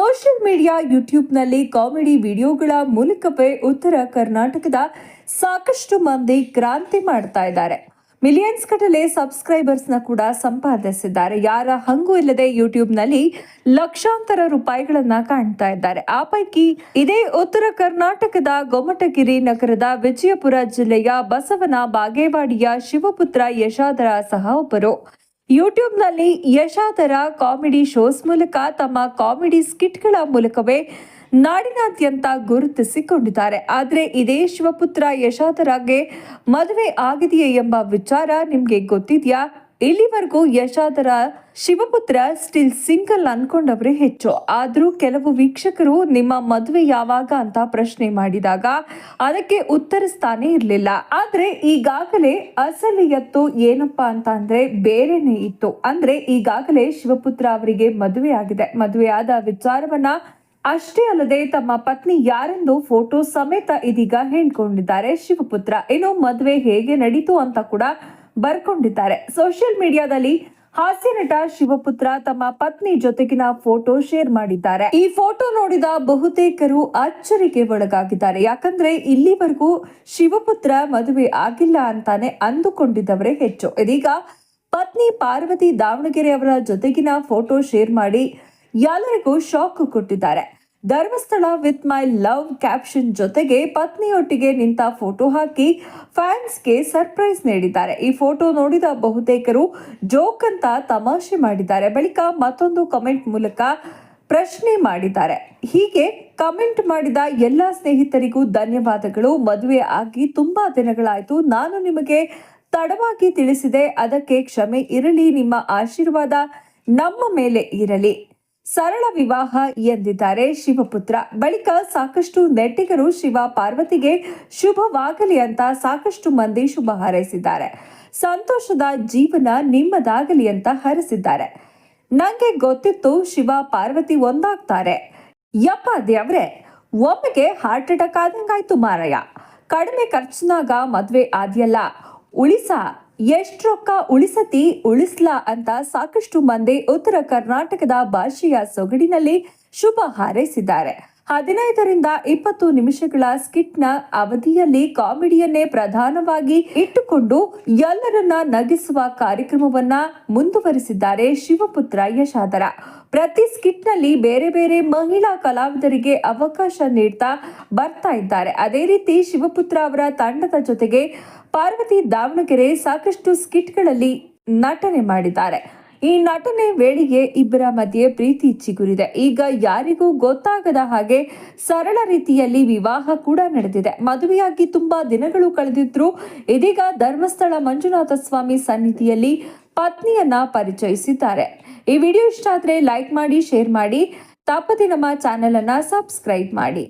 Social media ಯೂಟ್ಯೂಬ್ನಲ್ಲಿ comedy ವಿಡಿಯೋಗಳ ಮೂಲಕವೇ ಉತ್ತರ ಕರ್ನಾಟಕದ ಸಾಕಷ್ಟು ಮಂದಿ ಕ್ರಾಂತಿ ಮಾಡ್ತಾ ಇದ್ದಾರೆ. ಮಿಲಿಯನ್ಸ್ ಗಟ್ಟಲೆ ಸಬ್ಸ್ಕ್ರೈಬರ್ಸ್ನ ಕೂಡ ಸಂಪಾದಿಸಿದ್ದಾರೆ. ಯಾರ ಹಂಗೂ ಇಲ್ಲದೆ ಯೂಟ್ಯೂಬ್ನಲ್ಲಿ ಲಕ್ಷಾಂತರ ರೂಪಾಯಿಗಳನ್ನ ಕಾಣ್ತಾ ಇದ್ದಾರೆ. ಆ ಪೈಕಿ ಇದೇ ಉತ್ತರ ಕರ್ನಾಟಕದ ಗೊಮ್ಮಟಗಿರಿ ನಗರದ ವಿಜಯಪುರ ಜಿಲ್ಲೆಯ ಬಸವನ ಬಾಗೇವಾಡಿಯ ಶಿವಪುತ್ರ ಯಶಾದರ ಸಹ ಒಬ್ಬರು. ಯೂಟ್ಯೂಬ್ನಲ್ಲಿ ಯಶಾದರ ಕಾಮಿಡಿ ಶೋಸ್ ಮೂಲಕ ತಮ್ಮ ಕಾಮಿಡಿ ಸ್ಕಿಟ್ಗಳ ಮೂಲಕವೇ ನಾಡಿನಾದ್ಯಂತ ಗುರುತಿಸಿಕೊಂಡಿದ್ದಾರೆ. ಆದರೆ ಇದೇ ಶಿವಪುತ್ರ ಯಶಾದರಗೆ ಮದುವೆ ಆಗಿದೆಯೇ ಎಂಬ ವಿಚಾರ ನಿಮಗೆ ಗೊತ್ತಿದ್ಯಾ? ಇಲ್ಲಿವರೆಗೂ ಯಶಾದರ ಶಿವಪುತ್ರ ಸ್ಟಿಲ್ ಸಿಂಗಲ್ ಅನ್ಕೊಂಡವರೇ ಹೆಚ್ಚು. ಆದರೂ ಕೆಲವು ವೀಕ್ಷಕರು ನಿಮ್ಮ ಮದುವೆ ಯಾವಾಗ ಅಂತ ಪ್ರಶ್ನೆ ಮಾಡಿದಾಗ ಅದಕ್ಕೆ ಉತ್ತರಿಸ್ತಾನೆ ಇರಲಿಲ್ಲ. ಆದರೆ ಈಗಾಗಲೇ ಅಸಲಿಯತ್ತು ಏನಪ್ಪಾ ಅಂತ ಅಂದರೆ ಬೇರೆನೆ ಇತ್ತು. ಅಂದ್ರೆ ಈಗಾಗಲೇ ಶಿವಪುತ್ರ ಅವರಿಗೆ ಮದುವೆ ಆಗಿದೆ. ಮದುವೆ ಆದ ವಿಚಾರವನ್ನ ಅಷ್ಟೇ ಅಲ್ಲದೆ ತಮ್ಮ ಪತ್ನಿ ಯಾರೆಂದು ಫೋಟೋ ಸಮೇತ ಇದೀಗ ಹೇಳ್ಕೊಂಡಿದ್ದಾರೆ ಶಿವಪುತ್ರ. ಏನೋ ಮದುವೆ ಹೇಗೆ ನಡೀತು ಅಂತ ಕೂಡ ಬರ್ಕೊಂಡಿದ್ದಾರೆ. ಸೋಷಿಯಲ್ ಮೀಡಿಯಾದಲ್ಲಿ ಹಾಸ್ಯ ನಟ ಶಿವಪುತ್ರ ತಮ್ಮ ಪತ್ನಿ ಜೊತೆಗಿನ ಫೋಟೋ ಶೇರ್ ಮಾಡಿದ್ದಾರೆ. ಈ ಫೋಟೋ ನೋಡಿದ ಬಹುತೇಕರು ಅಚ್ಚರಿಗೆ ಒಳಗಾಗಿದ್ದಾರೆ. ಯಾಕಂದ್ರೆ ಇಲ್ಲಿವರೆಗೂ ಶಿವಪುತ್ರ ಮದುವೆ ಆಗಿಲ್ಲ ಅಂತಾನೆ ಅಂದುಕೊಂಡಿದ್ದವರೇ ಹೆಚ್ಚು. ಇದೀಗ ಪತ್ನಿ ಪಾರ್ವತಿ ದಾವಣಗೆರೆ ಅವರ ಜೊತೆಗಿನ ಫೋಟೋ ಶೇರ್ ಮಾಡಿ ಎಲ್ಲರಿಗೂ ಶಾಕ್ ಕೊಟ್ಟಿದ್ದಾರೆ. Dharmasthala with my love caption ಜೊತೆಗೆ ಪತ್ನಿಯೊಟ್ಟಿಗೆ ನಿಂತ ಫೋಟೋ ಹಾಕಿ ಫ್ಯಾನ್ಸ್ಗೆ ಸರ್ಪ್ರೈಸ್ ನೀಡಿದ್ದಾರೆ. ಈ ಫೋಟೋ ನೋಡಿದ ಬಹುತೇಕರು ಜೋಕ್ ಅಂತ ತಮಾಷೆ ಮಾಡಿದ್ದಾರೆ. ಬಳಿಕ ಮತ್ತೊಂದು ಕಮೆಂಟ್ ಮೂಲಕ ಪ್ರಶ್ನೆ ಮಾಡಿದ್ದಾರೆ. ಹೀಗೆ ಕಮೆಂಟ್ ಮಾಡಿದ ಎಲ್ಲ ಸ್ನೇಹಿತರಿಗೂ ಧನ್ಯವಾದಗಳು. ಮದುವೆ ಆಗಿ ತುಂಬಾ ದಿನಗಳಾಯಿತು. ನಾನು ನಿಮಗೆ ತಡವಾಗಿ ತಿಳಿಸಿದೆ. ಅದಕ್ಕೆ ಕ್ಷಮೆ ಇರಲಿ. ನಿಮ್ಮ ಆಶೀರ್ವಾದ ನಮ್ಮ ಮೇಲೆ ಇರಲಿ. ಸರಳ ವಿವಾಹ ಎಂದಿದ್ದಾರೆ ಶಿವಪುತ್ರ. ಬಳಿಕ ಸಾಕಷ್ಟು ನೆಟ್ಟಿಗರು ಶಿವ ಪಾರ್ವತಿಗೆ ಶುಭವಾಗಲಿ ಅಂತ ಸಾಕಷ್ಟು ಮಂದಿ ಶುಭ ಹಾರೈಸಿದ್ದಾರೆ. ಸಂತೋಷದ ಜೀವನ ನಿಮ್ಮದಾಗಲಿ ಅಂತ ಹರಿಸಿದ್ದಾರೆ. ನಂಗೆ ಗೊತ್ತಿತ್ತು ಶಿವ ಪಾರ್ವತಿ ಒಂದಾಗ್ತಾರೆ. ಯಪ್ಪ ದೇವ್ರೆ, ಒಮ್ಮೆಗೆ ಹಾರ್ಟ್ ಅಟ್ಯಾಕ್ ಆದಂಗಾಯ್ತು ಮಾರಯ್ಯ. ಕಡಿಮೆ ಖರ್ಚಿನಾಗ ಮದ್ವೆ ಆದ್ಯಲ್ಲ. ಉಳಿಸ. ಎಷ್ಟ್ ರೊಕ್ಕ ಉಳಿಸತಿ ಉಳಿಸ್ಲಾ ಅಂತ ಸಾಕಷ್ಟು ಮಂದಿ ಉತ್ತರ ಕರ್ನಾಟಕದ ಭಾಷೆಯ ಸೊಗಡಿನಲ್ಲಿ ಶುಭ ಹಾರೈಸಿದ್ದಾರೆ. ಹದಿನೈದರಿಂದ ಇಪ್ಪತ್ತು ನಿಮಿಷಗಳ ಸ್ಕಿಟ್ನ ಅವಧಿಯಲ್ಲಿ ಕಾಮಿಡಿಯನ್ನೇ ಪ್ರಧಾನವಾಗಿ ಇಟ್ಟುಕೊಂಡು ಎಲ್ಲರನ್ನ ನಗಿಸುವ ಕಾರ್ಯಕ್ರಮವನ್ನ ಮುಂದುವರಿಸಿದ್ದಾರೆ ಶಿವಪುತ್ರ ಯಶಾದರ ಪ್ರತಿ ಸ್ಕಿಟ್ನಲ್ಲಿ ಬೇರೆ ಬೇರೆ ಮಹಿಳಾ ಕಲಾವಿದರಿಗೆ ಅವಕಾಶ ನೀಡ್ತಾ ಬರ್ತಾ ಇದ್ದಾರೆ. ಅದೇ ರೀತಿ ಶಿವಪುತ್ರ ಅವರ ತಂಡದ ಜೊತೆಗೆ ಪಾರ್ವತಿ ದಾವಣಗೆರೆ ಸಾಕಷ್ಟು ಸ್ಕಿಟ್ಗಳಲ್ಲಿ ನಟನೆ ಮಾಡಿದ್ದಾರೆ. ಈ ನಟನೆ ವೇಳೆಗೆ ಇಬ್ಬರ ಮಧ್ಯೆ ಪ್ರೀತಿ ಚಿಗುರಿದೆ. ಈಗ ಯಾರಿಗೂ ಗೊತ್ತಾಗದ ಹಾಗೆ ಸರಳ ರೀತಿಯಲ್ಲಿ ವಿವಾಹ ಕೂಡ ನಡೆದಿದೆ. ಮದುವೆಯಾಗಿ ತುಂಬಾ ದಿನಗಳು ಕಳೆದಿದ್ರು ಇದೀಗ ಧರ್ಮಸ್ಥಳ ಮಂಜುನಾಥ ಸ್ವಾಮಿ ಸನ್ನಿಧಿಯಲ್ಲಿ ಪತ್ನಿಯನ್ನ ಪರಿಚಯಿಸಿದ್ದಾರೆ. ಈ ವಿಡಿಯೋ ಇಷ್ಟ ಆದರೆ ಲೈಕ್ ಮಾಡಿ, ಶೇರ್ ಮಾಡಿ. ತಪ್ಪದೆ ನಮ್ಮ ಚಾನೆಲ್ ಅನ್ನ ಸಬ್ಸ್ಕ್ರೈಬ್ ಮಾಡಿ.